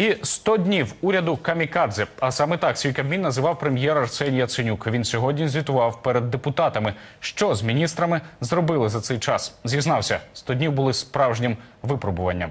І 100 днів уряду камікадзе. А саме так свій кабмін називав прем'єр Арсеній Яценюк. Він сьогодні звітував перед депутатами, що з міністрами зробили за цей час. Зізнався, 100 днів були справжнім випробуванням.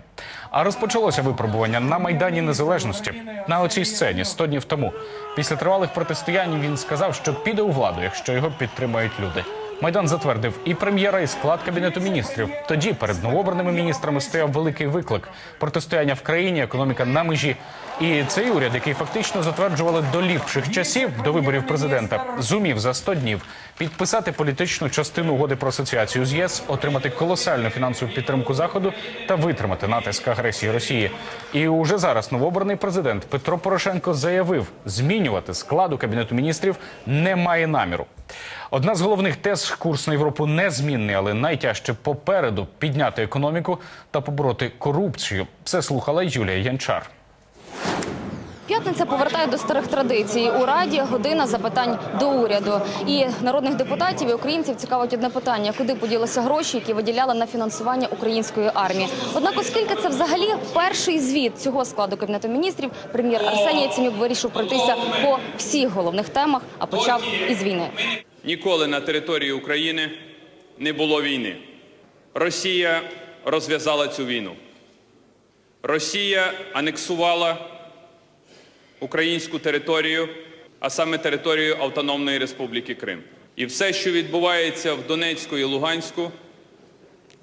А розпочалося випробування на майдані Незалежності на оцій сцені 100 днів тому. Після тривалих протистоянь він сказав, що піде у владу, якщо його підтримають люди. Майдан затвердив і прем'єра, і склад кабінету міністрів. Тоді перед новообраними міністрами стояв великий виклик протистояння в країні, економіка на межі. І цей уряд, який фактично затверджували до ліпших часів до виборів президента, зумів за 100 днів підписати політичну частину угоди про асоціацію з ЄС, отримати колосальну фінансову підтримку заходу та витримати натиск агресії Росії. І уже зараз новообраний президент Петро Порошенко заявив, змінювати складу кабінету міністрів не має наміру. Одна з головних тез курс на Європу незмінний, але найтяжче попереду підняти економіку та побороти корупцію. Це слухала Юлія Янчар. П'ятниця повертає до старих традицій. У раді година запитань до уряду. І народних депутатів і українців цікавить одне питання: куди поділися гроші, які виділяли на фінансування української армії. Однак, оскільки це взагалі перший звіт цього складу кабінету міністрів, прем'єр Арсеній Яценюк вирішив пройтися по всіх головних темах, а почав із війни. Ніколи на території України не було війни. Росія розв'язала цю війну. Росія анексувала українську територію, а саме територію Автономної Республіки Крим. І все, що відбувається в Донецьку і Луганську,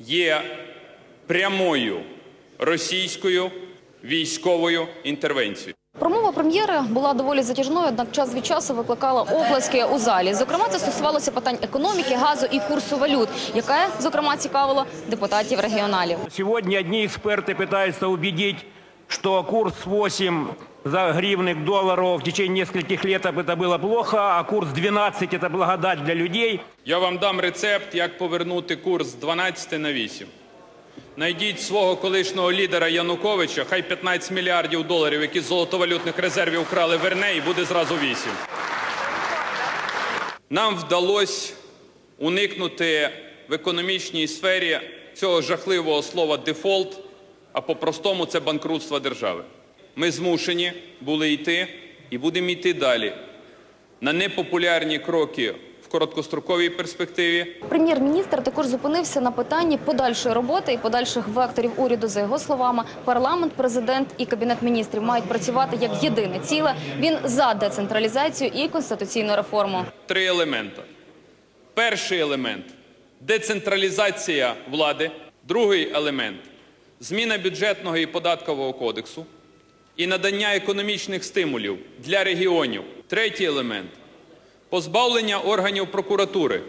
є прямою російською військовою інтервенцією. Промова прем'єра була доволі затяжною, однак час від часу викликала оплески у залі. Зокрема, це стосувалося питань економіки, газу і курсу валют, яке зокрема цікавило депутатів регіоналів. Сегодня одни эксперты пытаются убедить, что курс 8 за гривны к доллару в течение нескольких лет это было плохо, а курс 12 это благодать для людей. Я вам дам рецепт, як повернути курс з 12 на 8. Найдіть свого колишнього лідера Януковича, хай 15 мільярдів доларів, які з золотовалютних резервів вкрали верне, і буде зразу 8. Нам вдалося уникнути в економічній сфері цього жахливого слова дефолт, а по-простому це банкрутство держави. Ми змушені були йти і будемо йти далі на непопулярні кроки в короткостроковій перспективі, Прем'єр-міністр також зупинився на питанні подальшої роботи і подальших векторів уряду. За його словами, парламент, президент і кабінет міністрів мають працювати як єдине ціле. Він за децентралізацію і конституційну реформу. три елемента. Перший елемент децентралізація влади. Другий елемент зміна бюджетного і податкового кодексу і надання економічних стимулів для регіонів. Третій елемент позбавлення органів прокуратури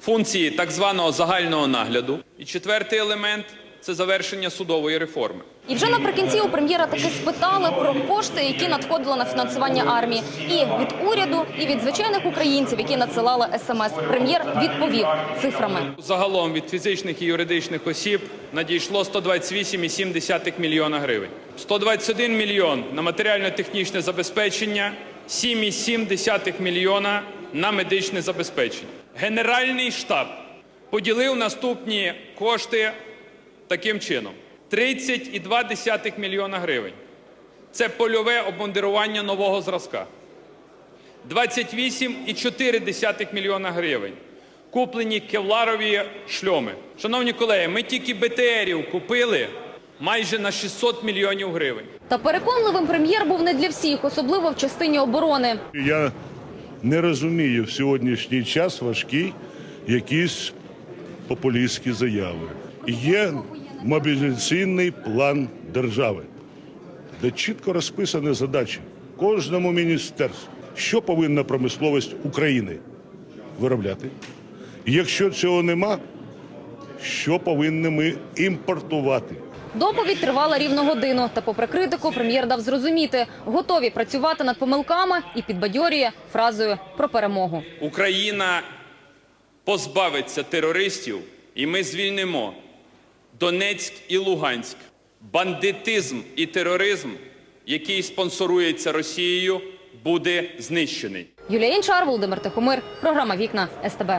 функції так званого загального нагляду. І четвертий елемент це завершення судової реформи. І вже наприкінці у прем'єра таки спитали про кошти, які надходили на фінансування армії, і від уряду, і від звичайних українців, які надсилали смс. Прем'єр відповів цифрами. Загалом від фізичних і юридичних осіб надійшло 128,7 мільйона гривень. 121 мільйон на матеріально-технічне забезпечення, 7,7 мільйона на медичне забезпечення. Генеральний штаб поділив наступні кошти таким чином: 30,2 мільйона гривень. Це польове обмундирування нового зразка. 28,4 мільйона гривень. Куплені кевларові шльоми. Шановні колеги, ми тільки БТРів купили майже на 600 мільйонів гривень. Та переконливим прем'єр був не для всіх, особливо в частині оборони. Я не розумію в сьогоднішній час важкий якісь популістські заяви. Є мобілізаційний план держави, де чітко розписані задачі кожному міністерству, що повинна промисловість України виробляти. Якщо цього нема, що повинні ми імпортувати? Доповідь тривала рівно годину. Та, попри критику, прем'єр дав зрозуміти, готові працювати над помилками і підбадьорює фразою про перемогу. Україна позбавиться терористів, і ми звільнимо Донецьк і Луганськ. Бандитизм і тероризм, який спонсорується Росією, буде знищений. Юлія Інчар, Володимир Тихомир, програма Вікна СТБ.